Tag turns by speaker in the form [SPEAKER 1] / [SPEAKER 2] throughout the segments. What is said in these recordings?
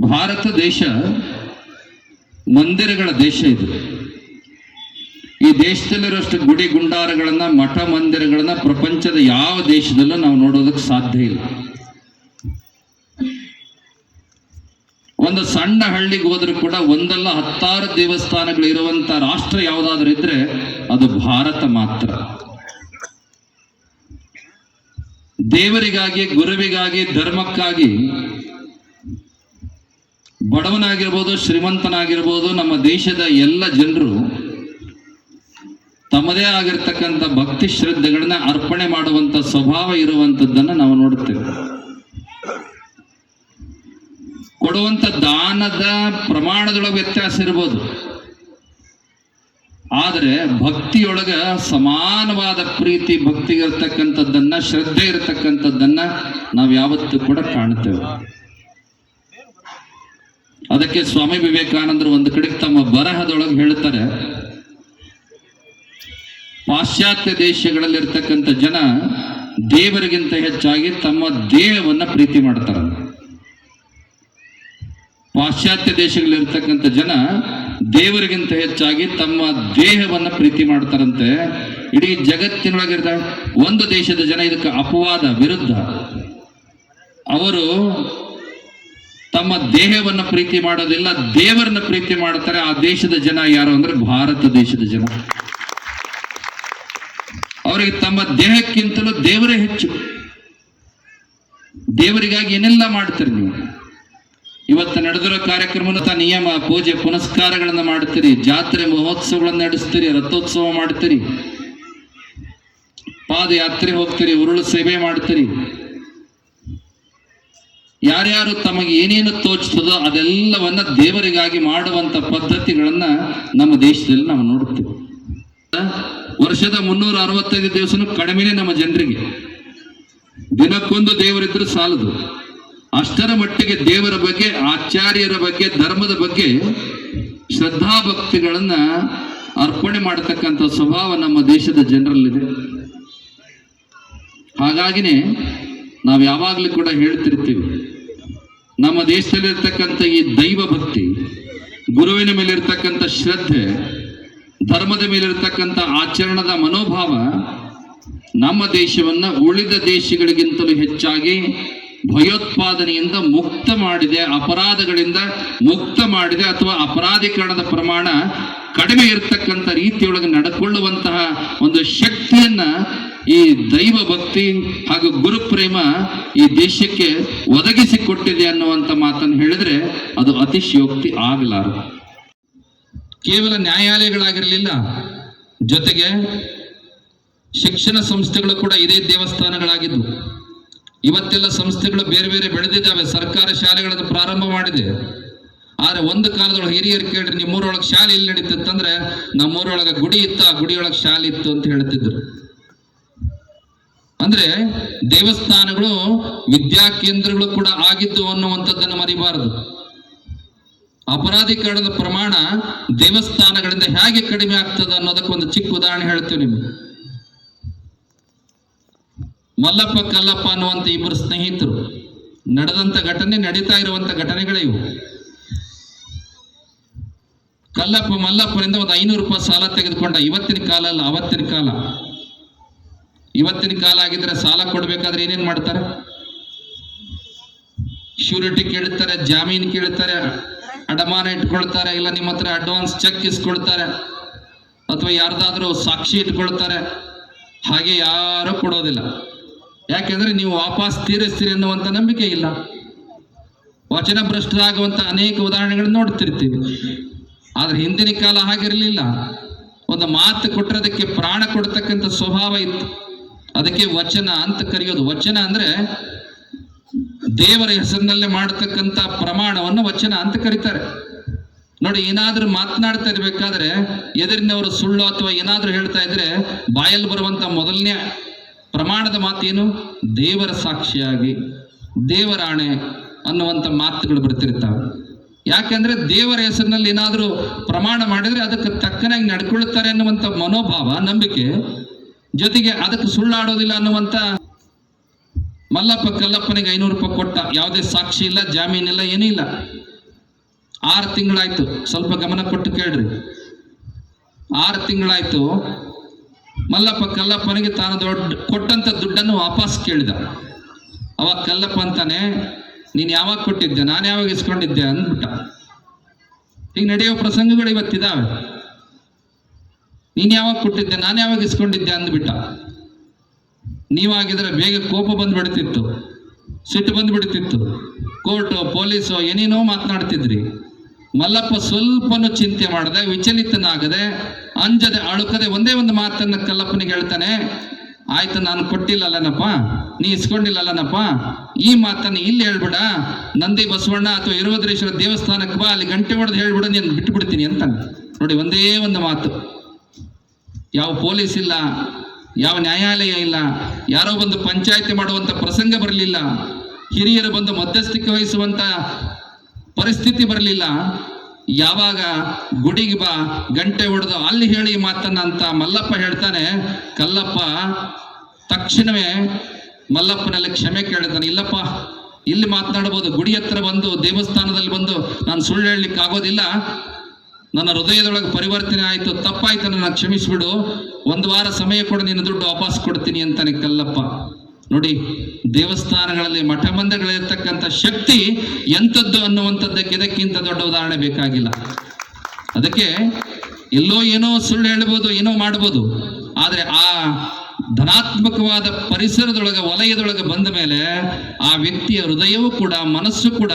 [SPEAKER 1] ಭಾರತ ದೇಶ ಮಂದಿರಗಳ ದೇಶ ಇದು. ಈ ದೇಶದಲ್ಲಿರುವಷ್ಟು ಗುಡಿ ಗುಂಡಾರಗಳನ್ನ ಮಠ ಮಂದಿರಗಳನ್ನ ಪ್ರಪಂಚದ ಯಾವ ದೇಶದಲ್ಲೂ ನಾವು ನೋಡೋದಕ್ಕೆ ಸಾಧ್ಯ ಇಲ್ಲ. ಒಂದು ಸಣ್ಣ ಹಳ್ಳಿಗೆ ಹೋದ್ರೂ ಕೂಡ ಒಂದಲ್ಲ ಹತ್ತಾರು ದೇವಸ್ಥಾನಗಳು ಇರುವಂತ ರಾಷ್ಟ್ರ ಯಾವುದಾದ್ರೂ ಇದ್ರೆ ಅದು ಭಾರತ ಮಾತ್ರ. ದೇವರಿಗಾಗಿ, ಗುರುವಿಗಾಗಿ, ಧರ್ಮಕ್ಕಾಗಿ ಬಡವನಾಗಿರ್ಬೋದು, ಶ್ರೀಮಂತನಾಗಿರ್ಬೋದು, ನಮ್ಮ ದೇಶದ ಎಲ್ಲ ಜನರು ತಮ್ಮದೇ ಆಗಿರ್ತಕ್ಕಂಥ ಭಕ್ತಿ ಶ್ರದ್ಧೆಗಳನ್ನ ಅರ್ಪಣೆ ಮಾಡುವಂತ ಸ್ವಭಾವ ಇರುವಂಥದ್ದನ್ನು ನಾವು ನೋಡುತ್ತೇವೆ ಕೊಡುವಂತ ದಾನದ ಪ್ರಮಾಣದೊಳಗೆ ವ್ಯತ್ಯಾಸ ಇರ್ಬೋದು. ಆದರೆ ಭಕ್ತಿಯೊಳಗ ಸಮಾನವಾದ ಪ್ರೀತಿ, ಭಕ್ತಿ ಇರ್ತಕ್ಕಂಥದ್ದನ್ನ, ಶ್ರದ್ಧೆ ಇರತಕ್ಕಂಥದ್ದನ್ನ ನಾವು ಯಾವತ್ತೂ ಕೂಡ ಕಾಣ್ತೇವೆ. ಅದಕ್ಕೆ ಸ್ವಾಮಿ ವಿವೇಕಾನಂದರು ಒಂದು ಕಡೆ ತಮ್ಮ ಬರಹದೊಳಗೆ ಹೇಳ್ತಾರೆ ಪಾಶ್ಚಾತ್ಯ ದೇಶಗಳಲ್ಲಿರ್ತಕ್ಕಂಥ ಜನ ದೇವರಿಗಿಂತ ಹೆಚ್ಚಾಗಿ ತಮ್ಮ ದೇಹವನ್ನ ಪ್ರೀತಿ ಮಾಡ್ತಾರೆ. ಪಾಶ್ಚಾತ್ಯ ದೇಶಗಳಲ್ಲಿರ್ತಕ್ಕಂಥ ಜನ ದೇವರಿಗಿಂತ ಹೆಚ್ಚಾಗಿ ತಮ್ಮ ದೇಹವನ್ನ ಪ್ರೀತಿ ಮಾಡ್ತಾರಂತೆ. ಇಡೀ ಜಗತ್ತಿನೊಳಗಿರ್ತ ಒಂದು ದೇಶದ ಜನ ಇದಕ್ಕೆ ಅಪವಾದ, ವಿರುದ್ಧ. ಅವರು ತಮ್ಮ ದೇಹವನ್ನ ಪ್ರೀತಿ ಮಾಡೋದಿಲ್ಲ, ದೇವರನ್ನ ಪ್ರೀತಿ ಮಾಡ್ತಾರೆ, ಆ ದೇಶದ ಜನ ಯಾರು ಅಂದ್ರೆ ಭಾರತ ದೇಶದ ಜನ. ಅವರಿಗೆ ತಮ್ಮ ದೇಹಕ್ಕಿಂತಲೂ ದೇವರೇ ಹೆಚ್ಚು. ದೇವರಿಗಾಗಿ ಏನೆಲ್ಲ ಮಾಡ್ತೀರಿ ನೀವು? ಇವತ್ತು ನಡೆದಿರೋ ಕಾರ್ಯಕ್ರಮ ನಿಯಮ, ಪೂಜೆ, ಪುನಸ್ಕಾರಗಳನ್ನ ಮಾಡ್ತೀರಿ, ಜಾತ್ರೆ ಮಹೋತ್ಸವಗಳನ್ನ ನಡೆಸ್ತೀರಿ, ರಥೋತ್ಸವ ಮಾಡ್ತೀರಿ, ಪಾದಯಾತ್ರೆ ಹೋಗ್ತೀರಿ, ಉರುಳು ಸೇವೆ ಮಾಡ್ತೀರಿ. ಯಾರ್ಯಾರು ತಮಗೆ ಏನೇನು ತೋಚ್ತದೋ ಅದೆಲ್ಲವನ್ನ ದೇವರಿಗಾಗಿ ಮಾಡುವಂತ ಪದ್ಧತಿಗಳನ್ನ ನಮ್ಮ ದೇಶದಲ್ಲಿ ನಾವು ನೋಡುತ್ತೇವೆ ವರ್ಷದ ಮುನ್ನೂರ ಅರವತ್ತೈದು ದಿವಸನೂ ಕಡಿಮೆನೆ ನಮ್ಮ ಜನರಿಗೆ. ದಿನಕ್ಕೊಂದು ದೇವರಿದ್ರೂ ಸಾಲದು. ಅಷ್ಟರ ಮಟ್ಟಿಗೆ ದೇವರ ಬಗ್ಗೆ, ಆಚಾರ್ಯರ ಬಗ್ಗೆ, ಧರ್ಮದ ಬಗ್ಗೆ ಶ್ರದ್ಧಾಭಕ್ತಿಗಳನ್ನ ಅರ್ಪಣೆ ಮಾಡತಕ್ಕಂಥ ಸ್ವಭಾವ ನಮ್ಮ ದೇಶದ ಜನರಲ್ಲಿದೆ. ಹಾಗಾಗಿನೇ ನಾವು ಯಾವಾಗಲೂ ಕೂಡ ಹೇಳ್ತಿರ್ತೀವಿ ನಮ್ಮ ದೇಶದಲ್ಲಿರ್ತಕ್ಕಂಥ ಈ ದೈವ ಭಕ್ತಿ, ಗುರುವಿನ ಮೇಲಿರ್ತಕ್ಕಂಥ ಶ್ರದ್ಧೆ, ಧರ್ಮದ ಮೇಲಿರ್ತಕ್ಕಂಥ ಆಚರಣದ ಮನೋಭಾವ ನಮ್ಮ ದೇಶವನ್ನ ಉಳಿದ ದೇಶಗಳಿಗಿಂತಲೂ ಹೆಚ್ಚಾಗಿ ಭಯೋತ್ಪಾದನೆಯಿಂದ ಮುಕ್ತ ಮಾಡಿದೆ, ಅಪರಾಧಗಳಿಂದ ಮುಕ್ತ ಮಾಡಿದೆ ಅಥವಾ ಅಪರಾಧೀಕರಣದ ಪ್ರಮಾಣ ಕಡಿಮೆ ಇರತಕ್ಕಂಥ ರೀತಿಯೊಳಗೆ ನಡೆದುಕೊಳ್ಳುವಂತಹ ಒಂದು ಶಕ್ತಿಯನ್ನ ಈ ದೈವ ಭಕ್ತಿ ಹಾಗೂ ಗುರುಪ್ರೇಮ ಈ ದೇಶಕ್ಕೆ ಒದಗಿಸಿ ಕೊಟ್ಟಿದೆ ಅನ್ನುವಂಥ ಮಾತನ್ನು ಹೇಳಿದ್ರೆ ಅದು ಅತಿಶಯೋಕ್ತಿ ಆಗಲಾರ ಕೇವಲ ನ್ಯಾಯಾಲಯಗಳಾಗಿರಲಿಲ್ಲ, ಜೊತೆಗೆ ಶಿಕ್ಷಣ ಸಂಸ್ಥೆಗಳು ಕೂಡ ಇದೇ ದೇವಸ್ಥಾನಗಳಾಗಿದ್ದವು ಇವತ್ತೆಲ್ಲ ಸಂಸ್ಥೆಗಳು ಬೇರೆ ಬೇರೆ ಬೆಳೆದಿದ್ದಾವೆ, ಸರ್ಕಾರ ಶಾಲೆಗಳನ್ನು ಪ್ರಾರಂಭ ಮಾಡಿದೆ. ಆದ್ರೆ ಒಂದು ಕಾಲದೊಳಗೆ ಹಿರಿಯರು ಕೇಳ್ರಿ ನಿಮ್ಮೂರೊಳಗೆ ಶಾಲೆ ಎಲ್ಲಿ ನಡೀತಿತ್ತಂದ್ರೆ ನಮ್ಮೂರೊಳಗೆ ಗುಡಿ ಇತ್ತು ಆ ಗುಡಿಯೊಳಗೆ ಶಾಲೆ ಇತ್ತು ಅಂತ ಹೇಳ್ತಿದ್ರು. ಅಂದ್ರೆ ದೇವಸ್ಥಾನಗಳು ವಿದ್ಯಾ ಕೇಂದ್ರಗಳು ಕೂಡ ಆಗಿದ್ದು ಅನ್ನುವಂಥದ್ದನ್ನು ಮರಿಬಾರದು. ಅಪರಾಧೀಕರಣದ ಪ್ರಮಾಣ ದೇವಸ್ಥಾನಗಳಿಂದ ಹೇಗೆ ಕಡಿಮೆ ಆಗ್ತದೆ ಅನ್ನೋದಕ್ಕೆ ಒಂದು ಚಿಕ್ಕ ಉದಾಹರಣೆ ಹೇಳ್ತೀವಿ ನಿಮ್ಗೆ. ಮಲ್ಲಪ್ಪ, ಕಲ್ಲಪ್ಪ ಅನ್ನುವಂಥ ಇಬ್ಬರು ಸ್ನೇಹಿತರು. ನಡೆದಂತ ಘಟನೆ, ನಡೀತಾ ಇರುವಂತ ಘಟನೆಗಳಿವು ಕಲ್ಲಪ್ಪ ಮಲ್ಲಪ್ಪನಿಂದ ಒಂದು ಐನೂರು ರೂಪಾಯಿ ಸಾಲ ತೆಗೆದುಕೊಂಡ ಇವತ್ತಿನ ಕಾಲ ಅಲ್ಲ, ಅವತ್ತಿನ ಕಾಲ. ಇವತ್ತಿನ ಕಾಲ ಆಗಿದ್ರೆ ಸಾಲ ಕೊಡ್ಬೇಕಾದ್ರೆ ಏನೇನ್ ಮಾಡ್ತಾರೆ? ಶ್ಯೂರಿಟಿ ಕೇಳ್ತಾರೆ, ಜಾಮೀನು ಕೇಳ್ತಾರೆ, ಅಡಮಾನ ಇಟ್ಕೊಳ್ತಾರೆ, ಇಲ್ಲ ನಿಮ್ಮ ಹತ್ರ ಅಡ್ವಾನ್ಸ್ ಚೆಕ್ ಇಸ್ಕೊಳ್ತಾರೆ, ಅಥವಾ ಯಾರ್ದಾದ್ರೂ ಸಾಕ್ಷಿ ಇಟ್ಕೊಳ್ತಾರೆ. ಹಾಗೆ ಯಾರು ಕೊಡೋದಿಲ್ಲ. ಯಾಕೆಂದ್ರೆ ನೀವು ವಾಪಸ್ ತೀರಿಸ್ತೀರಿ ಅನ್ನುವಂಥ ನಂಬಿಕೆ ಇಲ್ಲ. ವಚನ ಭ್ರಷ್ಟರಾಗುವಂತ ಅನೇಕ ಉದಾಹರಣೆಗಳನ್ನು ನೋಡ್ತಿರ್ತೀವಿ. ಆದ್ರೆ ಹಿಂದಿನ ಕಾಲ ಹಾಗಿರಲಿಲ್ಲ. ಒಂದು ಮಾತು ಕೊಟ್ಟರೆ ಅದಕ್ಕೆ ಪ್ರಾಣ ಕೊಡ್ತಕ್ಕಂಥ ಸ್ವಭಾವ ಇತ್ತು. ಅದಕ್ಕೆ ವಚನ ಅಂತ ಕರೆಯೋದು. ವಚನ ಅಂದ್ರೆ ದೇವರ ಹೆಸರಿನಲ್ಲೇ ಮಾಡತಕ್ಕಂತ ಪ್ರಮಾಣವನ್ನು ವಚನ ಅಂತ ಕರೀತಾರೆ. ನೋಡಿ, ಏನಾದ್ರೂ ಮಾತನಾಡ್ತಾ ಇರ್ಬೇಕಾದ್ರೆ ಎದುರಿನವರು ಸುಳ್ಳು ಅಥವಾ ಏನಾದ್ರೂ ಹೇಳ್ತಾ ಇದ್ರೆ ಬಾಯಲ್ಲಿ ಬರುವಂತ ಮೊದಲನೇ ಪ್ರಮಾಣದ ಮಾತೇನು? ದೇವರ ಸಾಕ್ಷಿಯಾಗಿ, ದೇವರಾಣೆ ಅನ್ನುವಂಥ ಮಾತುಗಳು ಬರ್ತಿರ್ತಾವೆ. ಯಾಕೆಂದ್ರೆ ದೇವರ ಹೆಸರಿನಲ್ಲಿ ಏನಾದರೂ ಪ್ರಮಾಣ ಮಾಡಿದ್ರೆ ಅದಕ್ಕೆ ತಕ್ಕನಾಗಿ ನಡ್ಕೊಳ್ತಾರೆ ಅನ್ನುವಂಥ ಮನೋಭಾವ, ನಂಬಿಕೆ ಜೊತೆಗೆ ಅದಕ್ಕೆ ಸುಳ್ಳಾಡೋದಿಲ್ಲ ಅನ್ನುವಂತ ಮಲ್ಲಪ್ಪ ಕಲ್ಲಪ್ಪನಿಗೆ ಐನೂರು ರೂಪಾಯಿ ಕೊಟ್ಟ ಯಾವುದೇ ಸಾಕ್ಷಿ ಇಲ್ಲ ಜಾಮೀನಿಲ್ಲ ಏನೂ ಇಲ್ಲ. ಆರು ತಿಂಗಳಾಯ್ತು, ಸ್ವಲ್ಪ ಗಮನ ಕೊಟ್ಟು ಕೇಳ್ರಿ. ಆರು ತಿಂಗಳಾಯ್ತು, ಮಲ್ಲಪ್ಪ ಕಲ್ಲಪ್ಪನಿಗೆ ತಾನು ದೊಡ್ಡ ಕೊಟ್ಟಂತ ದುಡ್ಡನ್ನು ವಾಪಸ್ ಕೇಳಿದ. ಅವಾಗ ಕಲ್ಲಪ್ಪ ಅಂತಾನೆ, ನೀನು ಯಾವಾಗ ಕೊಟ್ಟಿದ್ದೆ, ನಾನು ಯಾವಾಗ ಇಸ್ಕೊಂಡಿದ್ದೆ ಅಂದ್ಬಿಟ್ಟ. ಈಗ ನಡೆಯೋ ಪ್ರಸಂಗಗಳು ಇವತ್ತಿದಾವೆ. ನೀನು ಯಾವಾಗ ಕೊಟ್ಟಿದ್ದೆ, ನಾನು ಯಾವಾಗ ಇಸ್ಕೊಂಡಿದ್ದೆ ಅಂದ್ಬಿಟ್ಟ. ನೀವಾಗಿದ್ರೆ ಬೇಗ ಕೋಪ ಬಂದ್ಬಿಡ್ತಿತ್ತು, ಸಿಟ್ಟು ಬಂದ್ಬಿಡ್ತಿತ್ತು. ಕೋರ್ಟು, ಪೊಲೀಸು, ಏನೇನೋ ಮಾತನಾಡ್ತಿದ್ರಿ. ಮಲ್ಲಪ್ಪ ಸ್ವಲ್ಪನೂ ಚಿಂತೆ ಮಾಡದೆ, ವಿಚಲಿತನಾಗದೆ, ಅಂಜದೆ, ಅಳುಕದೆ ಒಂದೇ ಒಂದು ಮಾತನ್ನ ಕಲ್ಲಪ್ಪನಿಗೆ ಹೇಳ್ತಾನೆ, ಆಯ್ತು, ನಾನು ಕೊಟ್ಟಿಲ್ಲಲ್ಲನಪ್ಪ, ನೀ ಇಸ್ಕೊಂಡಿಲ್ಲಲ್ಲನಪ್ಪ, ಈ ಮಾತನ್ನ ಇಲ್ಲಿ ಹೇಳ್ಬಿಡ. ನಂದಿ ಬಸವಣ್ಣ ಅಥವಾ ಇರುವದ್ರೇಶ್ವರ ದೇವಸ್ಥಾನಕ್ಕೆ ಬಾ, ಅಲ್ಲಿ ಗಂಟೆ ಹೊಡೆದು ಹೇಳ್ಬಿಡ, ನೀನು ಬಿಟ್ಬಿಡ್ತೀನಿ ಅಂತ ನೋಡಿ, ಒಂದೇ ಒಂದು ಮಾತು. ಯಾವ ಪೊಲೀಸ್ ಇಲ್ಲ, ಯಾವ ನ್ಯಾಯಾಲಯ ಇಲ್ಲ, ಯಾರೋ ಬಂದು ಪಂಚಾಯತಿ ಮಾಡುವಂತ ಪ್ರಸಂಗ ಬರಲಿಲ್ಲ, ಹಿರಿಯರು ಬಂದು ಮಧ್ಯಸ್ಥಿಕೆ ವಹಿಸುವಂತ ಪರಿಸ್ಥಿತಿ ಬರಲಿಲ್ಲ, ಯಾವಾಗ ಗುಡಿಗೆ ಬಾ, ಗಂಟೆ ಹೊಡೆದು ಅಲ್ಲಿ ಹೇಳಿ ಮಾತನ್ನ ಅಂತ ಮಲ್ಲಪ್ಪ ಹೇಳ್ತಾನೆ, ಕಲ್ಲಪ್ಪ ತಕ್ಷಣವೇ ಮಲ್ಲಪ್ಪನಲ್ಲಿ ಕ್ಷಮೆ ಕೇಳಿದಾನೆ ಇಲ್ಲಪ್ಪ, ಇಲ್ಲಿ ಮಾತನಾಡಬಹುದು, ಗುಡಿ ಹತ್ರ ಬಂದು, ದೇವಸ್ಥಾನದಲ್ಲಿ ಬಂದು ನಾನು ಸುಳ್ಳು ಹೇಳಲಿಕ್ಕೆ ಆಗೋದಿಲ್ಲ ನನ್ನ ಹೃದಯದೊಳಗೆ ಪರಿವರ್ತನೆ ಆಯಿತು, ತಪ್ಪಾಯ್ತು, ನನ್ನ ಕ್ಷಮಿಸ್ಬಿಡು. ಒಂದು ವಾರ ಸಮಯ ಕೊಡು, ನಿನ್ನ ದುಡ್ಡು ವಾಪಸ್ ಕೊಡ್ತೀನಿ ಅಂತಾನೆ ಕಲ್ಲಪ್ಪ. ನೋಡಿ, ದೇವಸ್ಥಾನಗಳಲ್ಲಿ ಮಠ ಮಂದಿರಗಳಿರ್ತಕ್ಕಂಥ ಶಕ್ತಿ ಎಂಥದ್ದು ಅನ್ನುವಂಥದ್ದಕ್ಕೆ ಇದಕ್ಕಿಂತ ದೊಡ್ಡ ಉದಾಹರಣೆ ಬೇಕಾಗಿಲ್ಲ. ಅದಕ್ಕೆ ಎಲ್ಲೋ ಏನೋ ಸುಳ್ಳು ಹೇಳ್ಬೋದು, ಏನೋ ಮಾಡ್ಬೋದು. ಆದರೆ ಆ ಧನಾತ್ಮಕವಾದ ಪರಿಸರದೊಳಗೆ, ವಲಯದೊಳಗೆ ಬಂದ ಮೇಲೆ ಆ ವ್ಯಕ್ತಿಯ ಹೃದಯವೂ ಕೂಡ, ಮನಸ್ಸು ಕೂಡ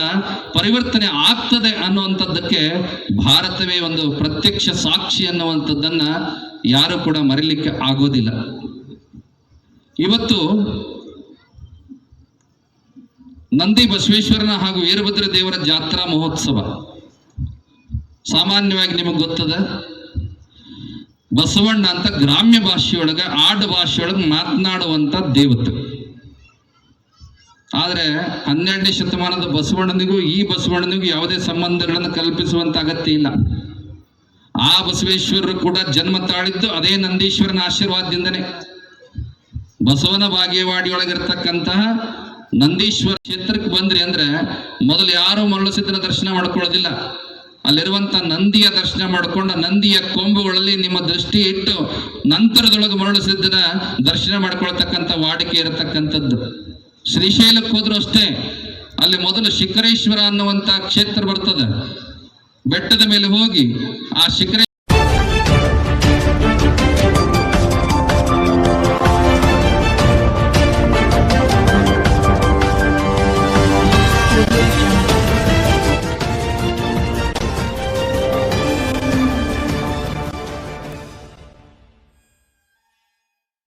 [SPEAKER 1] ಪರಿವರ್ತನೆ ಆಗ್ತದೆ ಅನ್ನುವಂಥದ್ದಕ್ಕೆ ಭಾರತವೇ ಒಂದು ಪ್ರತ್ಯಕ್ಷ ಸಾಕ್ಷಿ ಅನ್ನುವಂಥದ್ದನ್ನ ಯಾರು ಕೂಡ ಮರಿಲಿಕ್ಕೆ ಆಗೋದಿಲ್ಲ. ಇವತ್ತು ನಂದಿ ಬಸವೇಶ್ವರನ ಹಾಗೂ ವೀರಭದ್ರ ದೇವರ ಜಾತ್ರಾ ಮಹೋತ್ಸವ. ಸಾಮಾನ್ಯವಾಗಿ ನಿಮಗೆ ಗೊತ್ತದ? ಬಸವಣ್ಣ ಅಂತ ಗ್ರಾಮ್ಯ ಭಾಷೆಯೊಳಗ, ಆಡು ಭಾಷೆಯೊಳಗೆ ಮಾತನಾಡುವಂತ ದೇವತೆ. ಆದರೆ ಹನ್ನೆರಡನೇ ಶತಮಾನದ ಬಸವಣ್ಣನಿಗೂ, ಈ ಬಸವಣ್ಣನಿಗೂ ಯಾವುದೇ ಸಂಬಂಧಗಳನ್ನು ಕಲ್ಪಿಸುವಂತ ಅಗತ್ಯ ಇಲ್ಲ. ಆ ಬಸವೇಶ್ವರರು ಕೂಡ ಜನ್ಮ ತಾಳಿದ್ದು ಅದೇ ನಂದೀಶ್ವರನ ಆಶೀರ್ವಾದದಿಂದನೇ. ಬಸವನ ಬಾಗೇವಾಡಿಯೊಳಗಿರ್ತಕ್ಕಂತಹ ನಂದೀಶ್ವರ ಕ್ಷೇತ್ರಕ್ಕೆ ಬಂದ್ರಿ ಅಂದ್ರೆ ಮೊದಲು ಯಾರು ಚಿತ್ರ ದರ್ಶನ ಮಾಡ್ಕೊಳ್ಳೋದಿಲ್ಲ. ಅಲ್ಲಿರುವಂತ ನಂದಿಯ ದರ್ಶನ ಮಾಡಿಕೊಂಡು ನಂದಿಯ ಕೊಂಬುಗಳಲ್ಲಿ ನಿಮ್ಮ ದೃಷ್ಟಿ ಇಟ್ಟು ನಂತರದೊಳಗೆ ಮರಳಸಿದ್ದನ ದರ್ಶನ ಮಾಡ್ಕೊಳ್ತಕ್ಕಂಥ ವಾಡಿಕೆ ಇರತಕ್ಕಂಥದ್ದು. ಶ್ರೀಶೈಲಕ್ಕೆ ಹೋದ್ರು ಅಷ್ಟೇ, ಅಲ್ಲಿ ಮೊದಲು ಶಿಖರೇಶ್ವರ ಅನ್ನುವಂತ ಕ್ಷೇತ್ರ ಬರ್ತದೆ. ಬೆಟ್ಟದ ಮೇಲೆ ಹೋಗಿ ಆ ಶಿಖರ